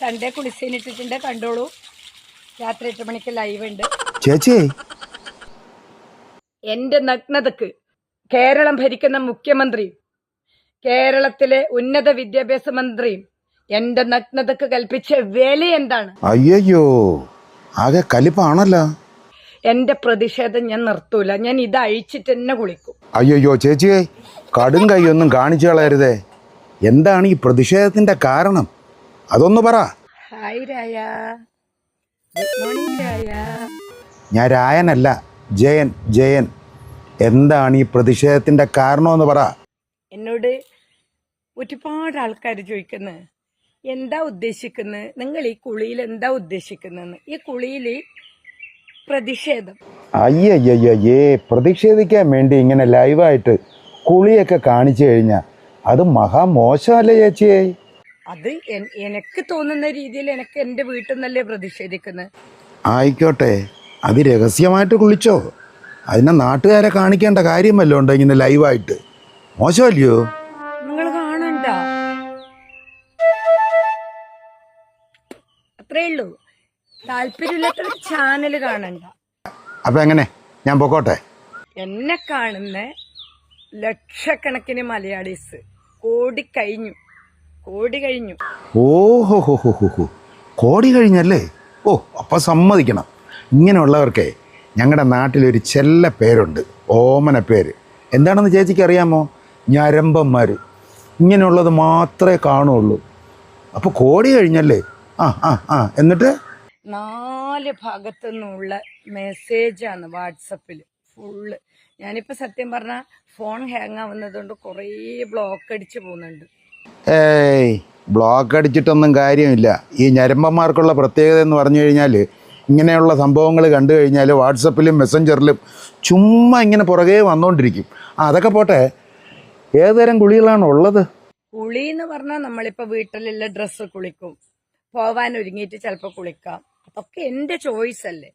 Sunday കുളിസീനിട്ടിട്ടുണ്ട് കണ്ടോളൂ. രാത്രി എട്ട് മണിക്ക് ലൈവ് ഉണ്ട്. ചേച്ചി. എന്റെ നഗ്നതക്ക് കേരളം ഭരിക്കുന്ന മുഖ്യമന്ത്രിയും കേരളത്തിലെ ഉന്നത വിദ്യാഭ്യാസ മന്ത്രിയും എന്റെ നഗ്നതക്ക് കൽപ്പിച്ച വില എന്താണ്? അയ്യോ ആകെ കലിപ്പാണല്ലോ. എന്റെ പ്രതിഷേധം ഞാൻ നിർത്തൂല ഞാൻ ഇത് അഴിച്ചിട്ട് തന്നെ കുളിക്കും. അയ്യോ ചേച്ചിയെ കടും കൈയൊന്നും കാണിച്ചു കളയരുതേ. എന്താണ് ഈ പ്രതിഷേധത്തിന്റെ കാരണം? അതൊന്ന് പറ. ഹായ് രായ ഗുഡ് മോർണിംഗ് രായ ഞാൻ രായനല്ല ജയൻ ജയൻ. എന്താണ് ഈ പ്രതിഷേധത്തിന്റെ കാരണമെന്ന് പറ. എന്നോട് ഒരുപാട് ആൾക്കാർ ചോദിക്കുന്നത് എന്താ ഉദ്ദേശിക്കുന്നത് നിങ്ങൾ ഈ കുളിയിൽ എന്താ ഉദ്ദേശിക്കുന്നതെന്ന് ഈ കുളിയിൽ പ്രതിഷേധം. അയ്യയ്യയ്യേ പ്രതിഷേധിക്കാൻ വേണ്ടി ഇങ്ങനെ ലൈവായിട്ട് കുളിയൊക്കെ കാണിച്ചു കഴിഞ്ഞാൽ അത് മഹാമോശമല്ലേ ചേച്ചിയെ? അത് എനിക്ക് തോന്നുന്ന രീതിയിൽ എനിക്ക് എന്റെ വീട്ടിൽ നിന്നല്ലേ പ്രതിഷേധിക്കുന്നത്. ആയിക്കോട്ടെ. അത് രഹസ്യമായിട്ട് കുളിച്ചോ. അതിനെ നാട്ടുകാരെ കാണിക്കേണ്ട കാര്യമല്ലോ ഉണ്ടോ ഇങ്ങനെ ലൈവായിട്ട്? മോശമല്ലയോ? നിങ്ങൾ കാണണ്ട. അത്രേ ഉള്ളൂ. താല്പര്യമില്ലാത്ത ചാനൽ കാണണ്ട. അപ്പൊ എങ്ങനെ? ഞാൻ പൊക്കോട്ടെ. എന്നെ കാണുന്ന ലക്ഷക്കണക്കിന് മലയാളീസ് കോടി കഴിഞ്ഞു. കോടി കഴിഞ്ഞു. ഓഹോ ഹോ ഹോ ഹോ കോടി കഴിഞ്ഞല്ലേ? ഓ അപ്പം സമ്മതിക്കണം. ഇങ്ങനെയുള്ളവർക്കേ ഞങ്ങളുടെ നാട്ടിലൊരു ചെല്ല പേരുണ്ട്. ഓമന പേര്. എന്താണെന്ന് ചേച്ചിക്ക് അറിയാമോ? ഞരമ്പന്മാർ ഇങ്ങനെയുള്ളത് മാത്രമേ കാണുള്ളൂ. അപ്പോൾ കോടി കഴിഞ്ഞല്ലേ? ആ ആ ആ എന്നിട്ട്? നാല് ഭാഗത്തു നിന്നുള്ള മെസ്സേജാണ് വാട്സപ്പിൽ ഫുള്ള്. ഞാനിപ്പോൾ സത്യം പറഞ്ഞാൽ ഫോൺ ഹാങ് ആവുന്നതുകൊണ്ട് കുറേ ബ്ലോക്ക് അടിച്ച് പോകുന്നുണ്ട്. ഏയ് ബ്ലോക്ക് അടിച്ചിട്ടൊന്നും കാര്യമില്ല. ഈ ഞരമ്പന്മാർക്കുള്ള പ്രത്യേകത എന്ന് പറഞ്ഞു കഴിഞ്ഞാൽ ഇങ്ങനെയുള്ള സംഭവങ്ങൾ കണ്ടു കഴിഞ്ഞാൽ വാട്സപ്പിലും മെസ്സഞ്ചറിലും ചുമ്മാ ഇങ്ങനെ പുറകെ വന്നുകൊണ്ടിരിക്കും അതൊക്കെ പോട്ടെ. ഏതുതരം കുളികളാണ് ഉള്ളത്? കുളി എന്ന് പറഞ്ഞാൽ നമ്മളിപ്പോൾ വീട്ടിലുള്ള ഡ്രസ്സ് കുളിക്കും. പോവാൻ ഒരുങ്ങിയിട്ട് ചിലപ്പോൾ കുളിക്കാം. അതൊക്കെ എന്റെ ചോയ്സ് അല്ലേ?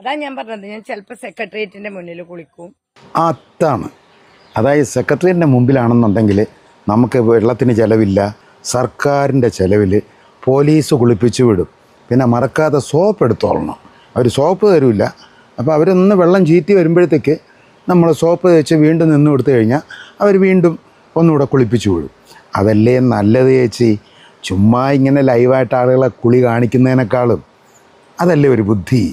അതാ ഞാൻ പറഞ്ഞത്. ഞാൻ ചിലപ്പോൾ സെക്രട്ടേറിയറ്റിന്റെ മുന്നിൽ കുളിക്കും. അതാണ്. അതായത് സെക്രട്ടേറിയറ്റിന്റെ മുമ്പിലാണെന്നുണ്ടെങ്കിൽ നമുക്ക് വെള്ളത്തിന് ചിലവില്ല. സർക്കാരിന്റെ ചിലവിൽ പോലീസ് കുളിപ്പിച്ചു വിടും. പിന്നെ മറക്കാതെ സോപ്പ് എടുത്തോളണം. അവർ സോപ്പ് തരില്ല അപ്പോൾ അവരൊന്ന് വെള്ളം ചീറ്റി വരുമ്പോഴത്തേക്ക് നമ്മൾ സോപ്പ് തേച്ച് വീണ്ടും നിന്ന് കൊടുത്തു കഴിഞ്ഞാൽ അവർ വീണ്ടും ഒന്നുകൂടെ കുളിപ്പിച്ചു വിടും. അതല്ലേ നല്ലത് ചേച്ചി? ചുമ്മാ ഇങ്ങനെ ലൈവായിട്ട് ആളുകളെ കുളി കാണിക്കുന്നതിനേക്കാളും അതല്ലേ ഒരു ബുദ്ധി?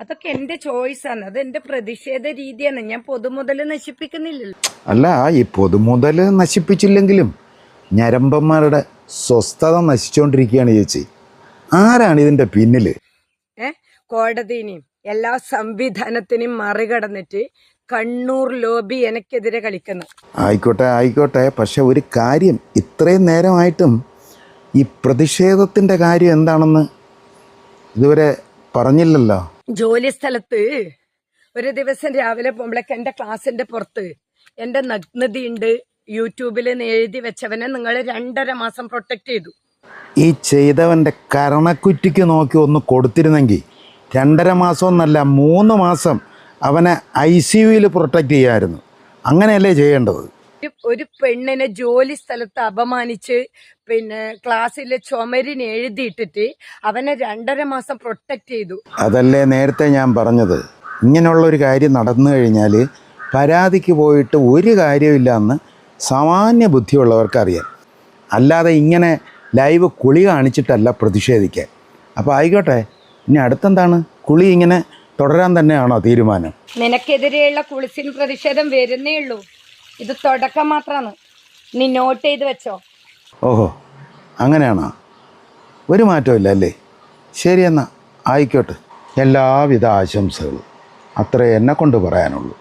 അതൊക്കെ എന്റെ ചോയ്സ് ആണ്. അത് എന്റെ പ്രതിഷേധ രീതിയാണ്. ഞാൻ പൊതുമുതൽ നശിപ്പിക്കുന്നില്ലല്ലോ. അല്ല ഈ പൊതുമുതൽ നശിപ്പിച്ചില്ലെങ്കിലും ഞരമ്പന്മാരുടെ സ്വസ്ഥത നശിച്ചുകൊണ്ടിരിക്കുകയാണ് ചേച്ചി. ആരാണ് ഇതിന്റെ പിന്നിൽ? ഏ? കോടതിനെയും എല്ലാ സംവിധാനത്തിനെയും മറികടന്നിട്ട് കണ്ണൂർ ലോബി എനിക്കെതിരെ കളിക്കുന്നു. ആയിക്കോട്ടെ ആയിക്കോട്ടെ. പക്ഷെ ഒരു കാര്യം ഇത്രയും നേരമായിട്ടും ഈ പ്രതിഷേധത്തിന്റെ കാര്യം എന്താണെന്ന് ഇതുവരെ പറഞ്ഞില്ലല്ലോ. ജോലി സ്ഥലത്ത് ഒരു ദിവസം രാവിലെ പോകുമ്പോഴേക്ക് എന്റെ ക്ലാസ്സിന്റെ പുറത്ത് എന്റെ നഗ്നതയുണ്ട്. യൂട്യൂബിൽ എഴുതി വെച്ചവനെ നിങ്ങൾ രണ്ടര മാസം പ്രൊട്ടക്ട് ചെയ്തു. ഈ ചെയ്തവന്റെ കരണക്കുറ്റിക്ക് നോക്കി ഒന്ന് കൊടുത്തിരുന്നെങ്കിൽ രണ്ടര മാസം എന്നല്ല മൂന്ന് മാസം അവനെ ഐ സി യുയിൽ പ്രൊട്ടക്റ്റ് ചെയ്യാമായിരുന്നു അങ്ങനെയല്ലേ ചെയ്യേണ്ടത്? ഒരു- പെണ്ണിനെ ജോലി സ്ഥലത്ത് അപമാനിച്ച് പിന്നെ ക്ലാസ്സിലെ ചുമരിന് എഴുതിയിട്ടിട്ട് അവനെ രണ്ടര മാസം പ്രൊട്ടക്ട് ചെയ്തു. അതല്ലേ നേരത്തെ ഞാൻ പറഞ്ഞത്? ഇങ്ങനെയുള്ള ഒരു കാര്യം നടന്നു കഴിഞ്ഞാൽ പരാതിക്ക് പോയിട്ട് ഒരു കാര്യമില്ല എന്ന് സാമാന്യ ബുദ്ധിയുള്ളവർക്കറിയാം അല്ലാതെ ഇങ്ങനെ ലൈവ് കുളി കാണിച്ചിട്ടല്ല പ്രതിഷേധിക്കാൻ. അപ്പോൾ ആയിക്കോട്ടെ ഇനി അടുത്തെന്താണ്? കുളി ഇങ്ങനെ തുടരാൻ തന്നെയാണോ തീരുമാനം? നിനക്കെതിരെയുള്ള കുളിസിൻ പ്രതിഷേധം വരുന്നേ ഉള്ളൂ. ഇത് തുടക്കം മാത്രമാണ് നീ നോട്ട് ചെയ്ത് വെച്ചോ. ഓഹോ അങ്ങനെയാണോ? ഒരു മാറ്റമില്ല അല്ലേ? ശരി എന്നാ ആയിക്കോട്ടെ. എല്ലാവിധ ആശംസകളും അത്രേ എന്നെ കൊണ്ട് പറയാനുള്ളൂ.